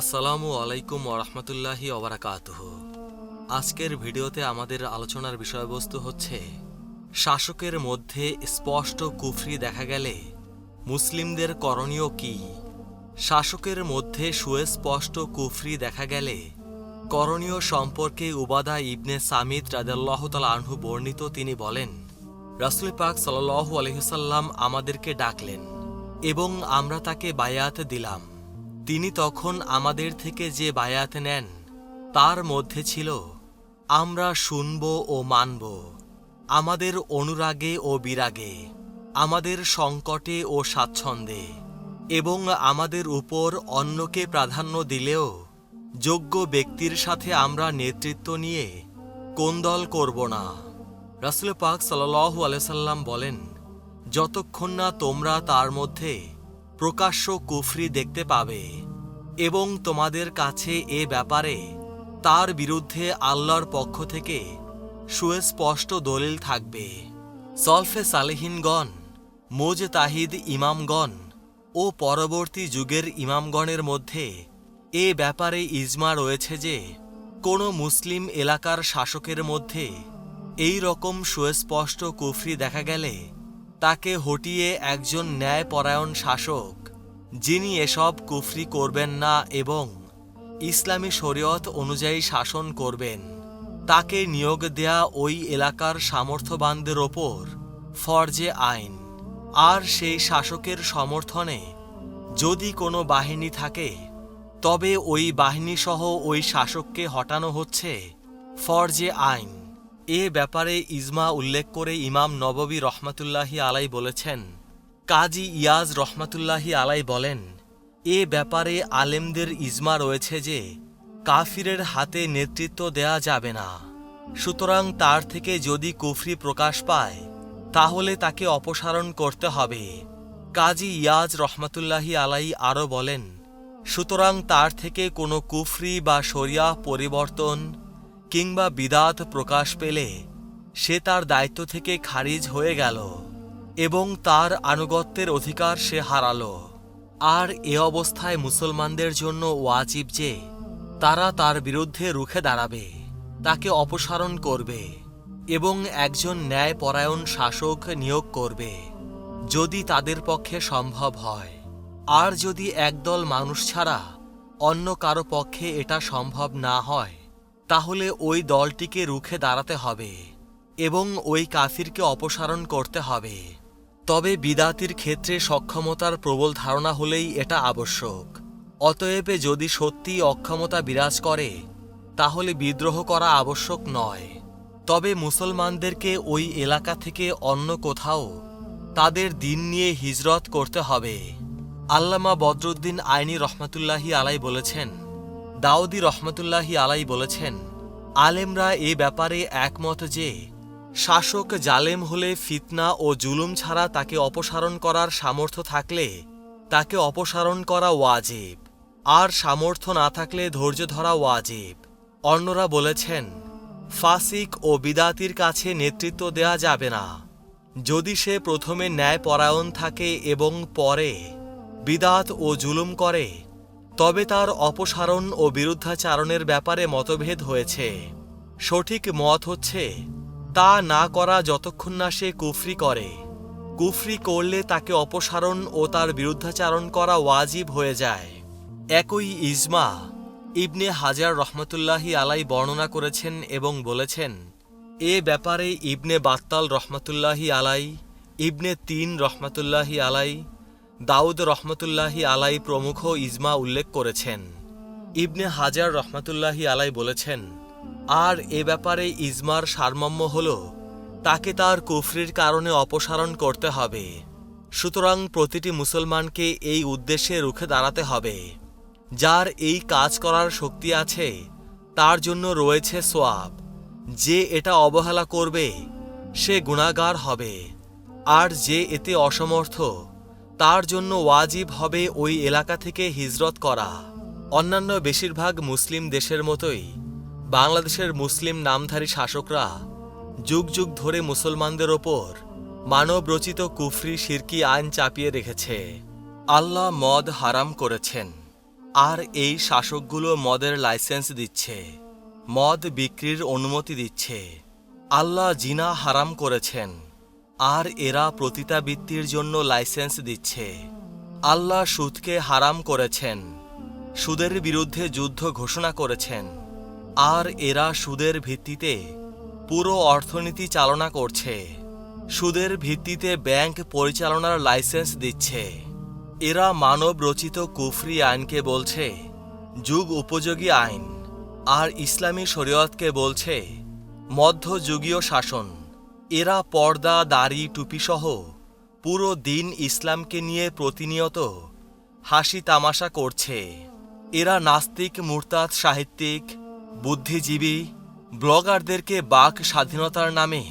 আসসালামু আলাইকুম ওরহমতুল্লাহি ওবরাকাতুহ আজকের ভিডিওতে আমাদের আলোচনার বিষয়বস্তু হচ্ছে, শাসকের মধ্যে স্পষ্ট কুফরি দেখা গেলে মুসলিমদের করণীয় কি? শাসকের মধ্যে সুস্পষ্ট কুফরি দেখা গেলে করণীয় সম্পর্কে উবাদা ইবনে সামিদ রাজাল্লাহ তাল আনহু বর্ণিত তিনি বলেন, রাসুল পাক সাল্লাহ আলহিসাল্লাম আমাদেরকে ডাকলেন এবং আমরা তাকে বায়াত দিলাম। তিনি তখন আমাদের থেকে যে বায়াত নেন, তার মধ্যে ছিল, আমরা শুনব ও মানব, আমাদের অনুরাগে ও বিরাগে, আমাদের সংকটে ও স্বাচ্ছন্দ্যে, এবং আমাদের উপর অন্যকে প্রাধান্য দিলেও যোগ্য ব্যক্তির সাথে আমরা নেতৃত্ব নিয়ে কোন্দল করব না। রাসুল পাক সাল্লাহু আলাইসাল্লাম বলেন, যতক্ষণ না তোমরা তার মধ্যে প্রকাশ্য কুফরি দেখতে পাবে এবং তোমাদের কাছে এ ব্যাপারে তার বিরুদ্ধে আল্লাহর পক্ষ থেকে সুস্পষ্ট দলিল থাকবে। সলফে সালেহিনগণ মোজ তাহিদ ইমামগণ ও পরবর্তী যুগের ইমামগণের মধ্যে এ ব্যাপারে ইজমা রয়েছে যে, কোনো মুসলিম এলাকার শাসকের মধ্যে এই রকম সুস্পষ্ট কুফরি দেখা গেলে তাকে হটিয়ে একজন ন্যায়পরায়ণ শাসক, যিনি এসব কুফরি করবেন না এবং ইসলামী শরীয়ত অনুযায়ী শাসন করবেন। তাকে নিয়োগ দেয়া ওই এলাকার সামর্থ্যবানদের ওপর ফরজে আইন। আর সেই শাসকের সমর্থনে যদি কোনো বাহিনী থাকে, তবে ওই বাহিনীসহ ওই শাসককে হটানো হচ্ছে ফরজে আইন। এ ব্যাপারে ইজমা উল্লেখ করে ইমাম নববী রহমাতুল্লাহি আলাই বলেছেন, কাজী ইয়াজ রহমাতুল্লাহি আলাই বলেন, এ ব্যাপারে আলেমদের ইজমা রয়েছে যে, কাফিরের হাতে নেতৃত্ব দেয়া যাবে না। সুতরাং তার থেকে যদি কুফরি প্রকাশ পায়, তাহলে তাকে অপসারণ করতে হবে। কাজী ইয়াজ রহমাতুল্লাহি আলাই আরও বলেন, সুতরাং তার থেকে কোনো কুফরি বা শরিয়া পরিবর্তন কিংবা বিদাত প্রকাশ পেলে, সে তার দায়িত্ব থেকে খারিজ হয়ে গেল এবং তার আনুগত্যের অধিকার সে হারালো। আর এ অবস্থায় মুসলমানদের জন্য ওয়াজিব যে, তারা তার বিরুদ্ধে রুখে দাঁড়াবে, তাকে অপসারণ করবে এবং একজন ন্যায়পরায়ণ শাসক নিয়োগ করবে, যদি তাদের পক্ষে সম্ভব হয়। আর যদি একদল মানুষ ছাড়া অন্য কারও পক্ষে এটা সম্ভব না হয় তাহলে ওই দলটিকে রুখে দাঁড়াতে হবে এবং ওই কাফিরকে অপসারণ করতে হবে। তবে বিদাতির ক্ষেত্রে সক্ষমতার প্রবল ধারণা হলেই এটা আবশ্যক। অতএব যদি সত্যি অক্ষমতা বিরাজ করে, তাহলে বিদ্রোহ করা আবশ্যক নয়। তবে মুসলমানদেরকে ওই এলাকা থেকে অন্য কোথাও তাদের দিন নিয়ে হিজরত করতে হবে। আল্লামা বদরুদ্দিন আইনি রহমতুল্লাহি আলাই বলেছেন দাউদি রহমতুল্লাহি আলাই বলেছেন, আলেমরা এ ব্যাপারে একমত যে, শাসক জালেম হলে ফিতনা ও জুলুম ছাড়া তাকে অপসারণ করার সামর্থ্য থাকলে তাকে অপসারণ করা ওয়াজিব, আর সামর্থ্য না থাকলে ধৈর্য ধরা ওয়াজিব। অন্যরা বলেছেন, ফাসিক ও বিদাতির কাছে নেতৃত্ব দেয়া যাবে না। যদি সে প্রথমে ন্যায়পরায়ণ থাকে এবং পরে বিদাত ও জুলুম করে তবে তার অপসারণ ও বিরুদ্ধাচারণের ব্যাপারে মতভেদ হয়েছে। সঠিক মত হচ্ছে, তা না করা যতক্ষণ না সে কুফরি করে। কুফরি করলে তাকে অপসারণ ও তার বিরুদ্ধাচারণ করা ওয়াজিব হয়ে যায়। একই ইজমা ইবনে হাজার রহমতুল্লাহি আলাই বর্ণনা করেছেন এবং বলেছেন, এ ব্যাপারে ইবনে বাত্তাল রহমতুল্লাহি আলাই, ইবনে তিন রহমতুল্লাহি আলাই দাউদ রহমতুল্লাহি আলাই প্রমুখ ইজমা উল্লেখ করেছেন। ইবনে হাজার রহমতুল্লাহি আলাই বলেছেন, আর এ ব্যাপারে ইজমার সারমম্য হল, তাকে তার কুফরির কারণে অপসারণ করতে হবে। সুতরাং প্রতিটি মুসলমানকে এই উদ্দেশ্যে রুখে দাঁড়াতে হবে। যার এই কাজ করার শক্তি আছে, তার জন্য রয়েছে সোয়াব। যে এটা অবহেলা করবে, সে গুণাগার হবে। আর যে এতে অসমর্থ তার জন্য ওয়াজিব হবে ওই এলাকা থেকে হিজরত করা। অন্যান্য বেশিরভাগ মুসলিম দেশের মতোই বাংলাদেশের মুসলিম নামধারী শাসকরা যুগ যুগ ধরে মুসলমানদের ওপর মানবরচিত কুফরি শিরকি আইন চাপিয়ে রেখেছে। আল্লাহ মদ হারাম করেছেন, আর এই শাসকগুলো মদের লাইসেন্স দিচ্ছে, মদ বিক্রির অনুমতি দিচ্ছে। আল্লাহ জিনা হারাম করেছেন। আর এরা প্রতিতাবৃত্তির জন্য লাইসেন্স দিচ্ছে। আল্লাহ সুদকে হারাম করেছেন, সুদের বিরুদ্ধে যুদ্ধ ঘোষণা করেছেন, আর এরা সুদের ভিত্তিতে পুরো অর্থনীতি চালনা করছে, সুদের ভিত্তিতে ব্যাংক পরিচালনার লাইসেন্স দিচ্ছে। এরা মানব রচিত কুফরি আইনকে বলছে, যুগ উপযোগী আইন, আর ইসলামী শরীয়তকে বলছে, মধ্যযুগীয় শাসন। এরা পর্দা, দাড়ি, টুপিসহ পুরো দিন ইসলামকে নিয়ে প্রতিনিয়ত হাসি তামাশা করছে। এরা নাস্তিক, মুরতাদ, সাহিত্যিক, বুদ্ধিজীবী, ব্লগারদেরকে বাক স্বাধীনতার নামে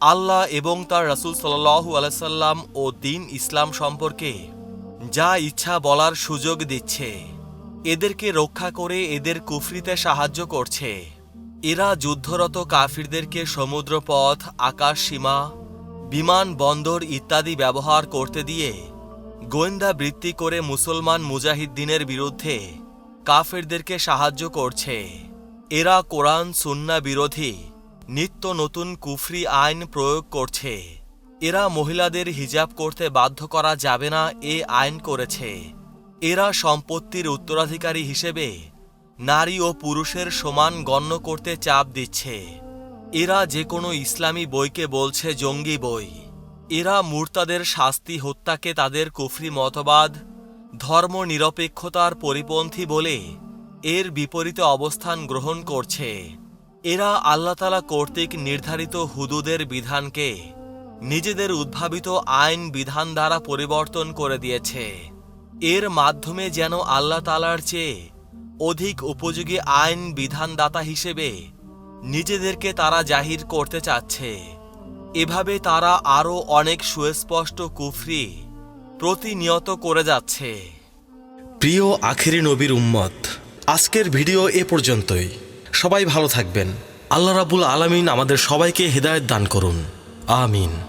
আল্লাহ এবং তার রসুল সাল্লু আলাইসাল্লাম ও দিন ইসলাম সম্পর্কে যা ইচ্ছা বলার সুযোগ দিচ্ছে। এদেরকে রক্ষা করে এদের কুফরিতে সাহায্য করছে। এরা যুদ্ধরত কাফিরদেরকে সমুদ্রপথ আকাশ সীমা বিমান বন্দর ইত্যাদি ব্যবহার করতে দিয়ে গোয়েন্দা বৃত্তি করে মুসলমান মুজাহিদ্দিনের বিরুদ্ধে কাফেরদেরকে সাহায্য করছে। এরা কোরআন, সুন্না বিরোধী, নিত্য নতুন কুফরি আইন প্রয়োগ করছে। এরা মহিলাদের হিজাব করতে বাধ্য করা যাবে না, এ আইন করেছে। এরা সম্পত্তির উত্তরাধিকারী হিসেবে নারী ও পুরুষের সমান গণ্য করতে চাপ দিচ্ছে। এরা যে কোনো ইসলামী বইকে বলছে জঙ্গি বই। এরা মূর্তাদের শাস্তি, হত্যাকে তাদের কুফরি মতবাদ ধর্ম নিরপেক্ষতার পরিপন্থী বলে এর বিপরীতে অবস্থান গ্রহণ করছে। এরা আল্লাহতালা কর্তৃক নির্ধারিত হুদুদের বিধানকে নিজেদের উদ্ভাবিত আইন বিধান দ্বারা পরিবর্তন করে দিয়েছে। এর মাধ্যমে যেন আল্লাহ তালার চেয়ে অধিক উপযোগী আইন বিধানদাতা হিসেবে নিজেদেরকে তারা জাহির করতে চাচ্ছে। এভাবে তারা আরও অনেক সুস্পষ্ট কুফরি প্রতিনিয়ত করে যাচ্ছে। প্রিয় আখেরি নবীর উম্মত, আজকের ভিডিও এ পর্যন্তই। সবাই ভালো থাকবেন। আল্লাহ রাবুল আলামিন আমাদের সবাইকে হেদায়েত দান করুন। আমিন।